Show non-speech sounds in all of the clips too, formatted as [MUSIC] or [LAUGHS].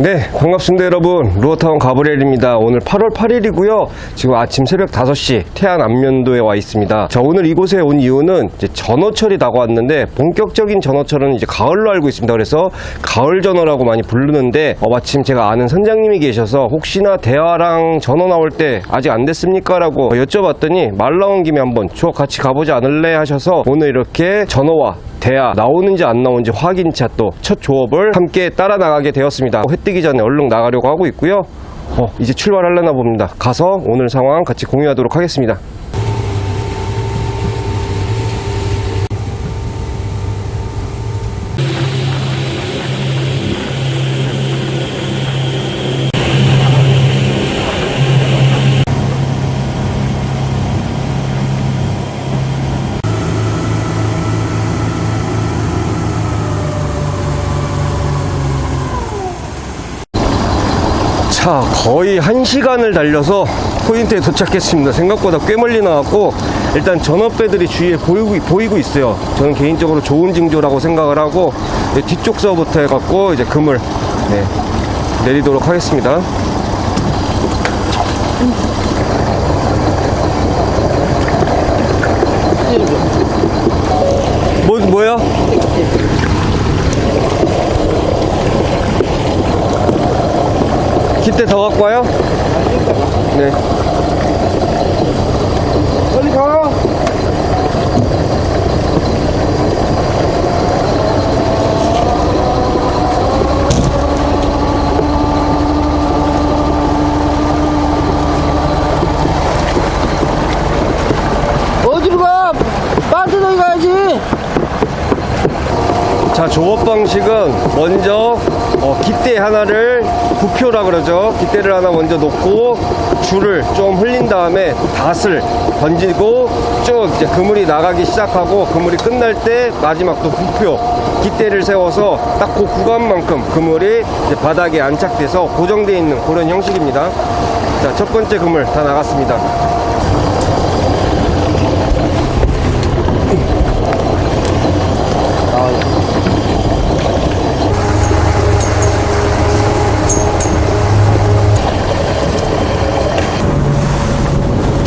네, 반갑습니다, 여러분. 루어타운 가브리엘입니다. 오늘 8월 8일이고요. 지금 아침 새벽 5시 태안 안면도에 와 있습니다. 자, 오늘 이곳에 온 이유는 이제 전어철이 다가왔는데 본격적인 전어철은 이제 가을로 알고 있습니다. 그래서 가을 전어라고 많이 부르는데 어, 마침 제가 아는 선장님이 계셔서 혹시나 대화랑 전어 나올 때 아직 안 됐습니까? 라고 여쭤봤더니 말 나온 김에 한번 추억 같이 가보지 않을래 하셔서 오늘 이렇게 전어와 대야 나오는지 안 나오는지 확인차 또 첫 조업을 함께 따라 나가게 되었습니다. 해 뜨기 전에 얼른 나가려고 하고 있고요. 어, 이제 출발하려나 봅니다. 가서 오늘 상황 같이 공유하도록 하겠습니다. 자, 거의 한시간을 달려서 포인트에 도착했습니다. 생각보다 꽤 멀리 나왔고, 일단 전업배들이 주위에 보이고, 보이고 있어요. 저는 개인적으로 좋은 징조라고 생각을 하고, 이제 뒤쪽 서부터 해갖고, 이제 금을, 네, 내리도록 하겠습니다. 뭐, 뭐야? 깃대 더 갖고 와요? 네. 빨리 가. 어디로 가? 빠져 너희 가야지. 자, 조업 방식은 먼저 어, 깃대 하나를 부표라 그러죠. 깃대를 하나 먼저 놓고 줄을 좀 흘린 다음에 닷을 던지고 쭉 이제 그물이 나가기 시작하고 그물이 끝날 때 마지막 또 부표 깃대를 세워서 딱 그 구간만큼 그물이 바닥에 안착돼서 고정되어 있는 그런 형식입니다. 자, 첫 번째 그물 다 나갔습니다.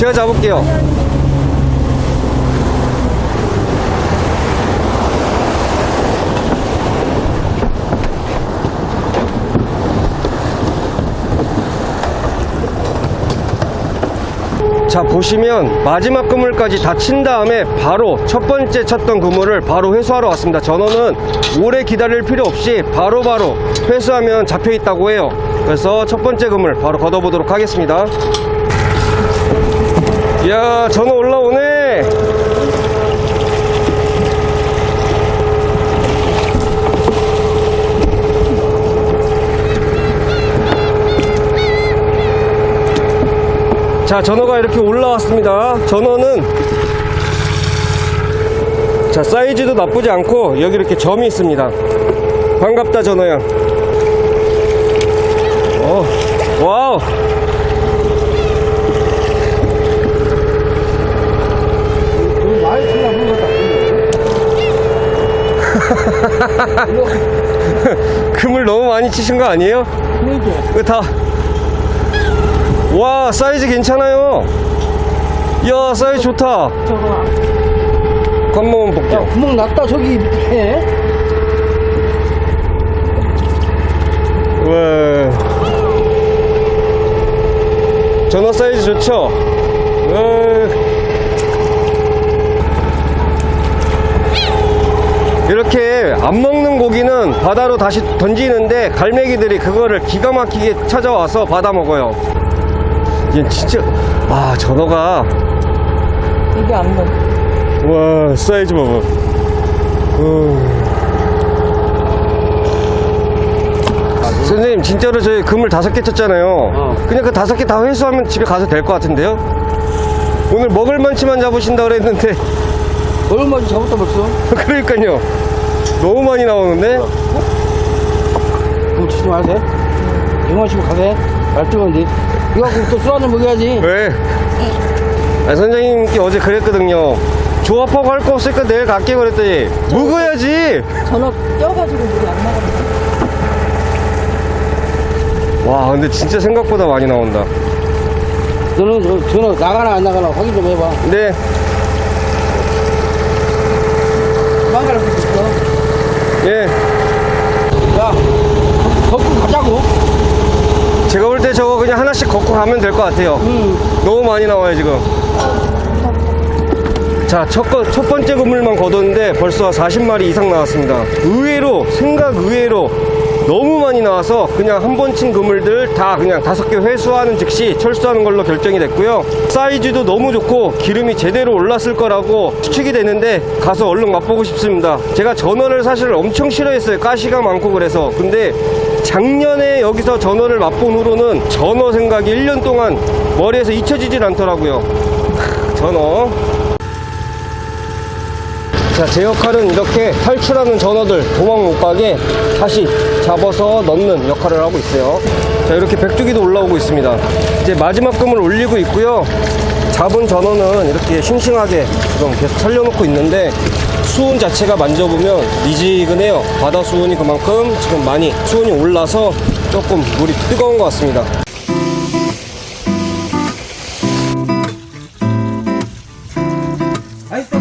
제가 잡을게요. 자 보시면 마지막 그물까지 다 친 다음에 바로 첫 번째 쳤던 그물을 바로 회수하러 왔습니다. 전어는 오래 기다릴 필요 없이 바로바로 회수하면 잡혀 있다고 해요. 그래서 첫 번째 그물 바로 걷어보도록 하겠습니다. 이 야 전어 올라오네. 자 전어가 이렇게 올라왔습니다. 전어는 자 사이즈도 나쁘지 않고 여기 이렇게 점이 있습니다. 반갑다 전어야 어 와우 많이 틀려 물었다. [LAUGHS] 금을 너무 많이 치신 거 아니에요? 이거 다. 와, 사이즈 괜찮아요. 이야, 사이즈 좋다. 저거. 한번 야 볼게요. 구멍 났다 저기 밑에. 와. 전어 사이즈 좋죠? 와. 이렇게 안 먹는 고기는 바다로 다시 던지는데 갈매기들이 그거를 기가 막히게 찾아와서 받아 먹어요. 얘 진짜 아 전어가 이게 안 먹. 와 사이즈 봐봐 어. 선생님 진짜로 저희 그물 다섯 개 쳤잖아요 어. 그냥 그 다섯 개 다 회수하면 집에 가서 될 것 같은데요 오늘 먹을 만치만 잡으신다 그랬는데 얼마지 잡았다 벌써? [LAUGHS] 그러니까요 너무 많이 나오는데 그거 치지 마세요. 영화 치고 가세. 말 뜨거운데. 이거 갖고 또 술 한잔 먹여야지. 왜? 아, 선생님께 어제 그랬거든요 조합하고 할 거 없으니까 내일 갈게 그랬더니 묵어야지 전어 껴가지고 물이 안 나가는데 와, 근데 진짜 생각보다 많이 나온다. 너는 저 전화 나가나 안 나가나 확인 좀 해봐. 네, 망가를 붙있어 예. 야, 걷고 가자고. 제가 볼 때 저거 그냥 하나씩 걷고 가면 될 것 같아요. 응. 너무 많이 나와요, 지금. 자, 첫, 거- 첫 번째 그물만 걷었는데 벌써 40마리 이상 나왔습니다. 의외로, 생각 의외로 너무 많이 나와서 그냥 한 번 친 그물들 다 그냥 다섯 개 회수하는 즉시 철수하는 걸로 결정이 됐고요. 사이즈도 너무 좋고 기름이 제대로 올랐을 거라고 추측이 되는데 가서 얼른 맛보고 싶습니다. 제가 전어를 사실 엄청 싫어했어요. 가시가 많고 그래서. 근데 작년에 여기서 전어를 맛본 후로는 전어 생각이 1년 동안 머리에서 잊혀지질 않더라고요. 크, 전어. 자, 제 역할은 이렇게 탈출하는 전어들 도망 못 가게 다시 잡아서 넣는 역할을 하고 있어요. 자, 이렇게 백조기도 올라오고 있습니다. 이제 마지막 금을 올리고 있고요. 잡은 전어는 이렇게 싱싱하게 지금 계속 살려놓고 있는데 수온 자체가 만져보면 미지근해요. 바다 수온이 그만큼 지금 많이 수온이 올라서 조금 물이 뜨거운 것 같습니다. 아이스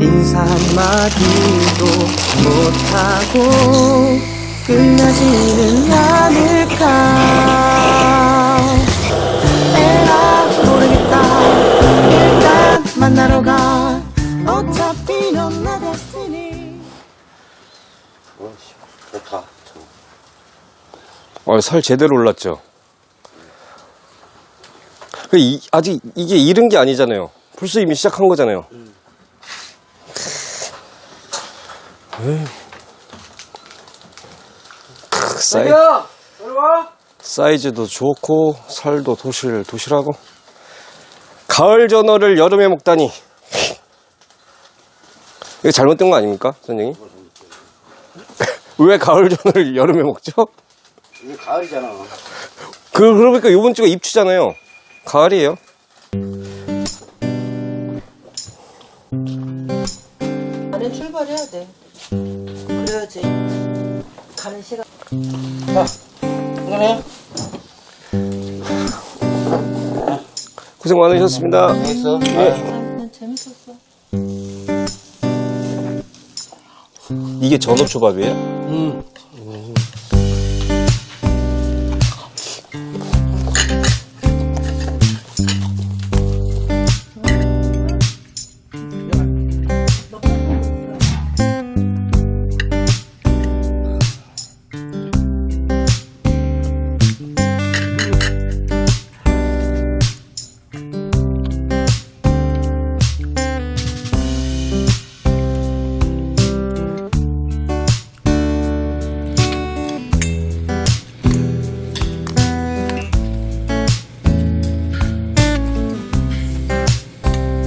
인사 한마디도 못하고 끝나지는 않을까 에라 모르겠다 일단 만나러 가 어차피 넌내 데스티니 어, 살 제대로 올랐죠. 그 이- 아직 이게 이른 게 아니잖아요. 벌써 이미 시작한 거잖아요. 에이. 크, 사이, 야, 들어와. 사이즈도 좋고 살도 도실 도실하고 가을 전어를 여름에 먹다니 이거 잘못된 거 아닙니까, 선생님? [LAUGHS] 왜 가을 전어를 여름에 먹죠? 이게 가을이잖아. 그, 그러니까 요번 주가 입추잖아요. 가을이에요. 안에 출발해야 돼. 그래야지. 가는 시간. 자, 그러네. 고생 많으셨습니다. 있어. 난 재밌었어. 이게 전어초밥이에요? 응.